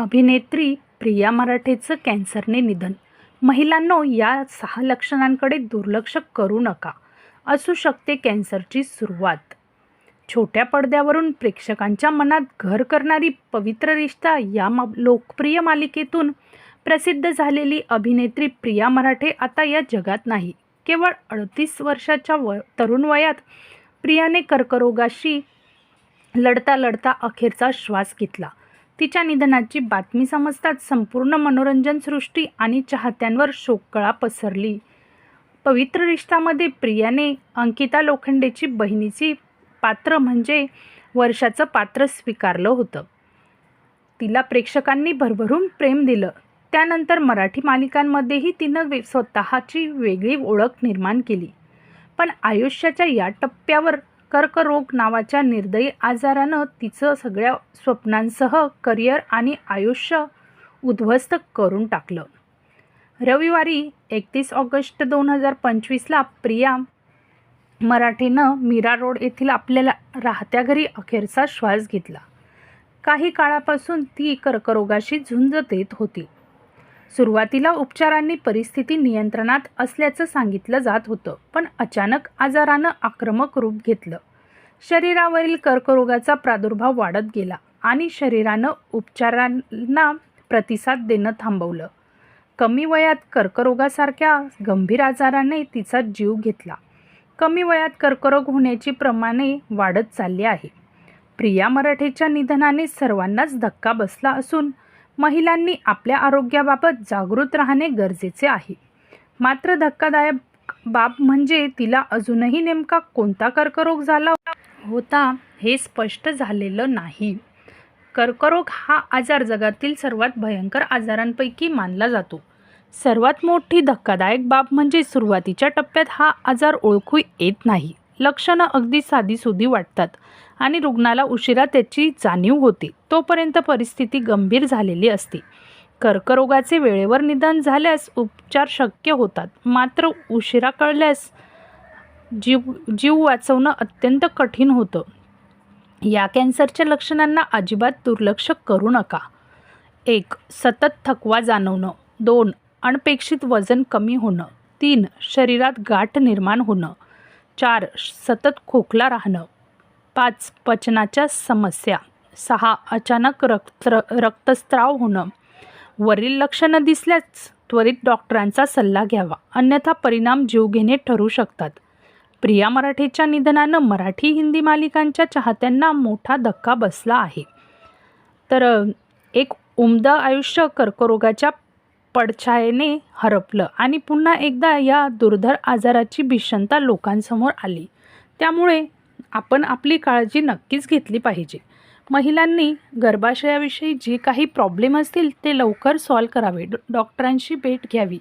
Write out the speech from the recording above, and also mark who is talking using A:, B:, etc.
A: अभिनेत्री प्रिया मराठेचं कॅन्सरने निधन. महिलांनो या सहा लक्षणांकडे दुर्लक्ष करू नका. असू शकते कॅन्सरची सुरुवात. छोट्या पडद्यावरून प्रेक्षकांच्या मनात घर करणारी पवित्र रिश्ता या मा लोकप्रिय मालिकेतून प्रसिद्ध झालेली अभिनेत्री प्रिया मराठे आता या जगात नाही. केवळ अडतीस वर्षाच्या व तरुण वयात प्रियाने कर्करोगाशी लढता लढता अखेरचा श्वास घेतला. तिच्या निधनाची बातमी समजताच संपूर्ण मनोरंजनसृष्टी आणि चाहत्यांवर शोककळा पसरली. पवित्र रिश्तामध्ये प्रियाने अंकिता लोखंडेची बहिणीची पात्र म्हणजे वर्षाचं पात्र स्वीकारलं होतं. तिला प्रेक्षकांनी भरभरून प्रेम दिलं. त्यानंतर मराठी मालिकांमध्येही तिनं वे स्वतःची वेगळी ओळख निर्माण केली. पण आयुष्याच्या या टप्प्यावर कर्करोग नावाच्या निर्दयी आजारानं तिचं सगळ्या स्वप्नांसह करिअर आणि आयुष्य उद्ध्वस्त करून टाकलं. रविवारी एकतीस ऑगस्ट दोन हजार पंचवीसला प्रिया मराठीनं मीरा रोड येथील आपल्याला राहत्या घरी अखेरचा श्वास घेतला. काही काळापासून ती कर्करोगाशी झुंज देत होती. सुरुवातीला उपचारांनी परिस्थिती नियंत्रणात असल्याचं सांगितलं जात होतं पण अचानक आजारानं आक्रमक रूप घेतलं. शरीरावरील कर्करोगाचा प्रादुर्भाव वाढत गेला आणि शरीरानं उपचारांना प्रतिसाद देणं थांबवलं. कमी वयात कर्करोगासारख्या गंभीर आजाराने तिचा जीव घेतला. कमी वयात कर्करोग होण्याची प्रमाणे वाढत चालली आहे. प्रिया मराठेच्या निधनाने सर्वांनाच धक्का बसला असून महिलांनी आपल्या आरोग्याबाबत जागृत राहणे गरजेचे आहे. मात्र धक्कादायक बाब म्हणजे तिला अजूनही नेमका कोणता कर्करोग झाला होता हे स्पष्ट झालेलं नाही. कर्करोग हा आजार जगातील सर्वात भयंकर आजारांपैकी मानला जातो. सर्वात मोठी धक्कादायक बाब म्हणजे सुरुवातीच्या टप्प्यात हा आजार ओळखू येत नाही. लक्षणं अगदी साधीसुधी वाटतात आणि रुग्णाला उशिरा त्याची जाणीव होते. तोपर्यंत परिस्थिती गंभीर झालेली असते. कर्करोगाचे वेळेवर निदान झाल्यास उपचार शक्य होतात. मात्र उशिरा कळल्यास जीव जीव वाचवणं अत्यंत कठीण होतं. या कॅन्सरच्या लक्षणांना अजिबात दुर्लक्ष करू नका. एक सतत थकवा जाणवणं. दोन अनपेक्षित वजन कमी होणं. तीन शरीरात गाठ निर्माण होणं. चार सतत खोकला राहणं. पाच पचनाच्या समस्या. सहा अचानक रक्त रक्तस्राव होणं. वरील लक्षणं दिसल्यास त्वरित डॉक्टरांचा सल्ला घ्यावा. अन्यथा परिणाम जीवघेणे ठरू शकतात. प्रिया मराठेच्या निधनानं मराठी हिंदी मालिकांच्या चाहत्यांना मोठा धक्का बसला आहे. तर एक उमदा आयुष्य कर्करोगाच्या पडछायेने हरपलं आणि पुन्हा एकदा या दुर्धर आजाराची भीषणता लोकांसमोर आली. त्यामुळे आपण आपली काळजी नक्कीच घेतली पाहिजे. महिलांनी गर्भाशयाविषयी जे काही प्रॉब्लेम असतील ते लवकर सॉल्व करावे. डॉक्टरांशी भेट घ्यावी.